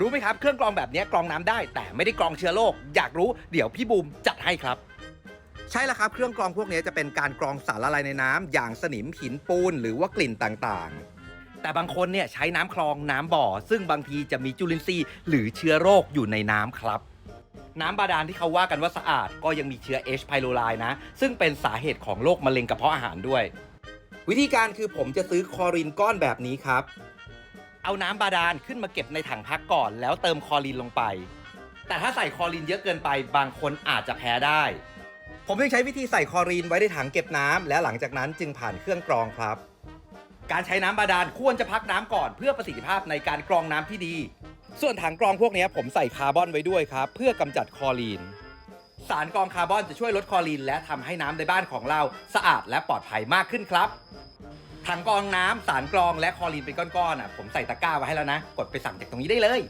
รู้ไหมครับ เครื่องกรองแบบนี้กรองน้ำได้ แต่ไม่ได้กรองเชื้อโรคอยากรู้เดี๋ยวพี่บูมจัดให้ครับใช่แล้วครับ เครื่องกรองพวกนี้จะเป็นการกรองสารละลายในน้ำอย่างสนิมหินปูนหรือว่ากลิ่นต่างๆ แต่บางคนเนี่ยใช้น้ำคลองน้ำบ่อ ซึ่งบางทีจะมีจุลินทรีย์หรือเชื้อโรคอยู่ในน้ำครับ น้ำบาดาลที่เขาว่ากันว่าสะอาด ก็ยังมีเชื้อ H. pylori นะ ซึ่งเป็นสาเหตุของโรคมะเร็งกระเพาะอาหารด้วย วิธีการคือผมจะซื้อคลอรินก้อนแบบนี้ครับ เอาน้ำบาดาลขึ้นมาเก็บในถังพักก่อน แล้วเติมคลอรินลงไป แต่ถ้าใส่คลอรินเยอะเกินไป บางคนอาจจะแพ้ได้ ผมจึงใช้วิธีใส่คลอรีนไว้ในถังเก็บน้ำและหลังจากนั้นจึงผ่านเครื่องกรองครับ การใช้น้ำบาดาลควรจะพักน้ำก่อนเพื่อประสิทธิภาพในการกรองน้ำที่ดี ส่วนถังกรองพวกนี้ผมใส่คาร์บอนไว้ด้วยครับ เพื่อกำจัดคลอรีน สารกรองคาร์บอนจะช่วยลดคลอรีน และทำให้น้ำในบ้านของเราสะอาดและปลอดภัยมากขึ้นครับ ถังกรองน้ำสารกรองและคลอรีนเป็นก้อนๆอะผมใส่ตะกร้าไว้ให้แล้วนะ กดไปสั่งจากตรงนี้ได้เลย